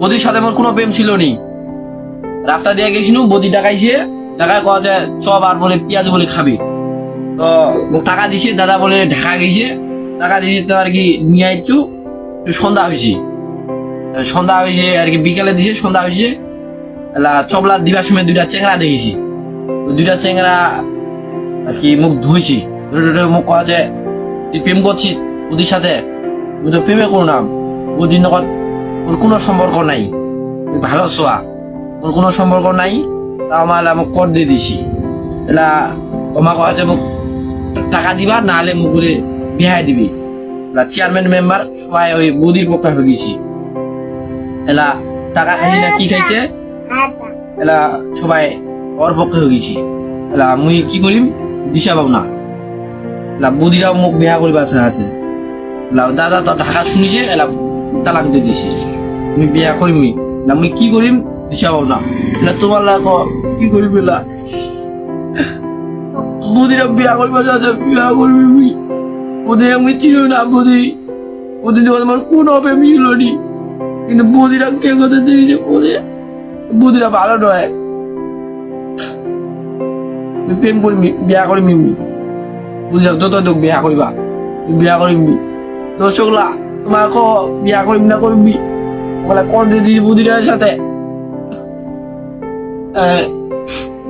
বদির সাথে মোর কোনো প্রেম ছিল নি রাস্তা দিয়ে গেছিনু বদি ডাকাইছে ডাকায় কয়া যায় সব আর বলে পেঁয়াজ বলে খাবি। তো টাকা দিছে, দাদা বলে ঢাকা গেছে। টাকা দিয়েছে তো আর কি নিয়ে আইছু সন্ধ্যা হয়েছে সন্ধ্যা হয়েছে আর কি বিকালে দিছে, সন্ধ্যা হয়েছে চবলা দিবার সময় দুইটা চেংরা দেখেছি। দুইটা চেংরা আর কি মুখ ধুইছি। মুখ কয়া যায় তুই প্রেম করছিস ওদের সাথে? তো প্রেমে করলাম ওদিন নকল ওর কোনো সম্পর্ক নাই। ভালো ছোয়া। ওর কোনো সম্পর্ক নাই তা আমার আমাক কর দিয়ে দিছি। এলা তোমার কয়া আছে মোক টাকা দিবা, নাহলে মোক বলে বিহাই দিবি। চেয়ারম্যান মেম্বার সবাই ওই বৌদির পক্ষে হয়ে গেছি। এলা টাকা খাইছি না কি খাইছে? এলা সবাই ওর পক্ষে হয়ে গেছি। এলা মুই কি করিম? দিশা পাব না এলা বৌদিরাও মোক বিয়া করিবার আছে। দাদা তো ঢাকা শুনিছে, এলা তালাক দিয়ে দিছে। মুই বিয়া করিমি না মুই কি করিম? দিশা পাব না এলা তোমার লাগ কি করিম এলা বৌদিরা বিয়া করিবার ইচ্ছা বিয়া করবি মুই বৌদিরা মুই চিনি না, বৌদি। বৌদি, তোমার আমার নি। কিন্তু বৌদিরা কে কথা দেখেছে বৌদি? বৌদিরা ভালো নয়। প্রেম করবি বিয়া করবি বুঝলাম যত তোক বিয়া তুই বিয়া কৰিবি দর্শকলা তোমার বিয়া কৰিবি না করবি বলে কোন দিদি বুদিটার সাথে